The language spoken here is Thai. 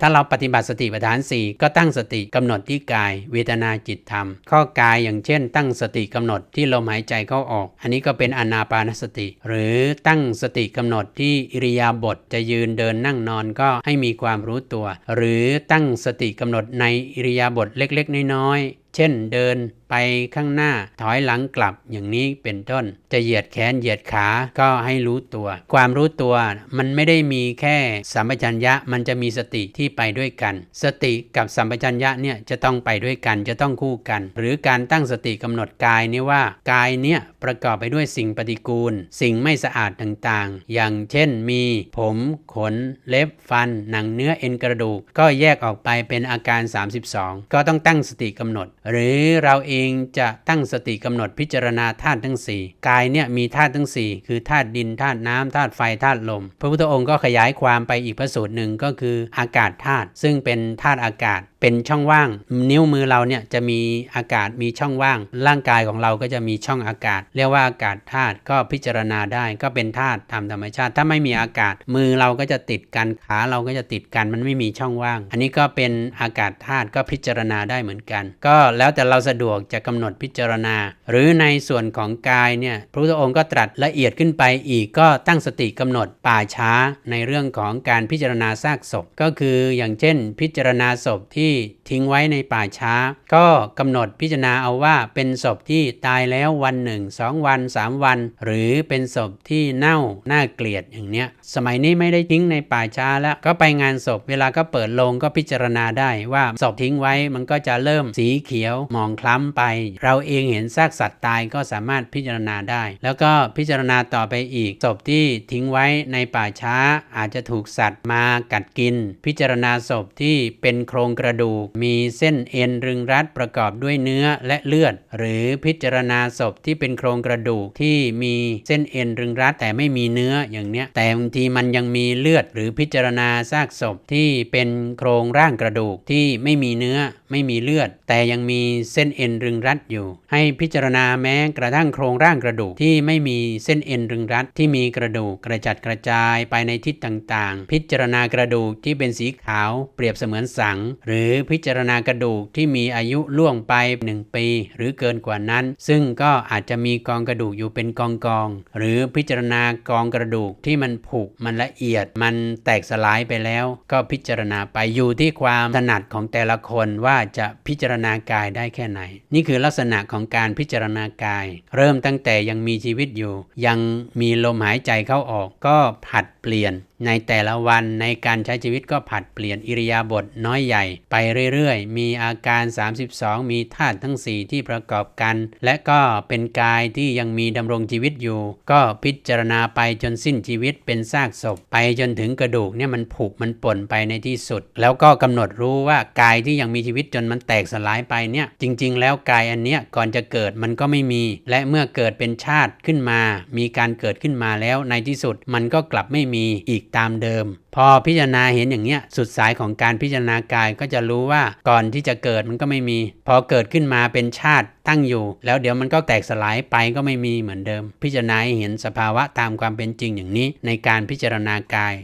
ถ้าเราปฏิบัติสติปัฏฐาน 4 ก็ตั้งสติกำหนดที่กาย เวทนาจิตธรรม ข้อกายอย่างเช่น ตั้งสติกำหนดที่ลมหายใจเข้าออก อันนี้ก็เป็นอนาปานสติ หรือตั้งสติกำหนดที่อิริยาบถจะยืนเดินนั่งนอนก็ให้มีความรู้ตัว หรือตั้งสติกำหนดในอิริยาบถเล็กๆ น้อยๆเช่นเดินไปข้างหน้าถอยหลังกลับอย่างนี้เป็นต้น จะเหยียดแขนเหยียดขาก็ให้รู้ตัว ความรู้ตัวมันไม่ได้มีแค่สัมปชัญญะมันจะมีสติที่ไปด้วยกัน สติกับสัมปชัญญะเนี่ยจะต้องไปด้วยกันจะต้องคู่กัน หรือการตั้งสติกำหนดกายนี่ว่ากายเนี่ยประกอบไปด้วยสิ่งปฏิกูล สิ่งไม่สะอาดต่างๆ อย่างเช่นมี ผม ขน เล็บฟัน หนังเนื้อเอ็นกระดูก ก็แยกออกไปเป็นอาการ 32 ก็ต้องตั้งสติกำหนด หรือเราเองจะตั้งสติกำหนดพิจารณาธาตุทั้ง 4 กายเนี่ยมีธาตุทั้ง 4 คือธาตุดินธาตุน้ำธาตุไฟธาตุลม พระพุทธองค์ก็ขยายความไปอีกพระสูตรหนึ่งก็คืออากาศธาตุซึ่งเป็นธาตุอากาศเป็นช่องว่าง นิ้วมือเราเนี่ยจะมีอากาศมีช่องว่าง ร่างกายของเราก็จะมีช่องอากาศ เรียกว่าอากาศธาตุก็พิจารณาได้ก็เป็นธาตุตามธรรมชาติ ถ้าไม่มีอากาศ มือเราก็จะติดกันขาเราก็จะติดกันมันไม่มีช่องว่าง อันนี้ก็เป็นอากาศธาตุก็พิจารณาได้เหมือนกัน ก็แล้วแต่เราสะดวกจะกำหนดพิจารณา หรือในส่วนของกายเนี่ยพระพุทธองค์ก็ตรัสละเอียดขึ้นไปอีกก็ตั้งสติกำหนดป่าช้าในเรื่องของการพิจารณาซากศพ ก็คืออย่างเช่น พิจารณาศพที่ทิ้งไว้ในป่าช้า ก็กำหนดพิจารณาเอาว่าเป็นศพที่ตายแล้ววันหนึ่งสองวันสามวัน หรือเป็นศพที่เน่าน่าเกลียดอย่างเนี้ยสมัยนี้ไม่ได้ทิ้งในป่าช้าแล้วก็ไปงานศพเวลาก็เปิดโลงก็พิจารณาได้ว่าศพทิ้งไว้มันก็จะเริ่มสีเขียวหมองคล้ำไป เราเองเห็นซากสัตว์ตายก็สามารถพิจารณาได้ แล้วก็พิจารณาต่อไปอีกศพที่ทิ้งไว้ในป่าช้าอาจจะถูกสัตว์มากัดกิน พิจารณาศพที่เป็นโครงกระดูก มีเส้นเอ็นรึงรัดประกอบด้วยเนื้อและเลือด หรือพิจารณาศพที่เป็นโครงกระดูกที่มีเส้นเอ็นรึงรัดแต่ไม่มีเนื้ออย่างเนี้ยแต่บางทีมันยังมีเลือด หรือพิจารณาซากศพที่เป็นโครงร่างกระดูกที่ไม่มีเนื้อไม่มีเลือด แต่ยังมีเส้นเอ็นรึึงรัดอยู่ ให้พิจารณาแม้กระทั่งโครงร่างกระดูกที่ไม่มีเส้นเอ็นรึงรัดที่มีกระดูกกระจัดกระจายไปในทิศต่างๆ พิจารณากระดูกที่เป็นสีขาวเปรียบเสมือนสัง หรือพิจารณากระดูกที่มีอายุล่วงไป 1 ปี หรือเกินกว่านั้น ซึ่งก็อาจจะมีกองกระดูกอยู่เป็นกองกองหรือพิจารณากองกระดูกที่มันผุมันละเอียด มันแตกสลายไปแล้ว ก็พิจารณาไปอยู่ที่ความถนัดของแต่ละคนว่าจะพิจารณากายได้แค่ไหนนี่คือลักษณะของการพิจารณากาย เริ่มตั้งแต่ยังมีชีวิตอยู่ ยังมีลมหายใจเข้าออก ก็ผัด ปลี่ยน ในแต่ละวันในการใช้ชีวิตก็ผัดเปลี่ยนอิริยาบถน้อยใหญ่ ไปเรื่อยๆ มีอาการ 32 มีธาตุทั้ง 4 ที่ประกอบกัน และก็เป็นกายที่ยังมีดำรงชีวิตอยู่ ก็พิจารณาไปจนสิ้นชีวิตเป็นซากศพ ไปจนถึงกระดูกเนี่ยมันผุมันป่นไปในที่สุด แล้วก็กำหนดรู้ว่ากายที่ยังมีชีวิตจนมันแตกสลายไปเนี่ยจริง ๆ แล้วกายอันเนี้ยก่อนจะเกิดมันก็ไม่มี และเมื่อเกิดเป็นชาติขึ้นมา มีการเกิดขึ้นมาแล้วในที่สุดมันก็กลับไม่มีอีกตามเดิม พอพิจารณาเห็นอย่างเนี้ยสุดสายของการพิจารณากายก็จะรู้ว่าก่อนที่จะเกิดมันก็ไม่มี พอเกิดขึ้นมาเป็นชาติตั้งอยู่ แล้วเดี๋ยวมันก็แตกสลายไปก็ไม่มีเหมือนเดิม พิจารณาเห็นสภาวะตามความเป็นจริงอย่างนี้ในการพิจารณากาย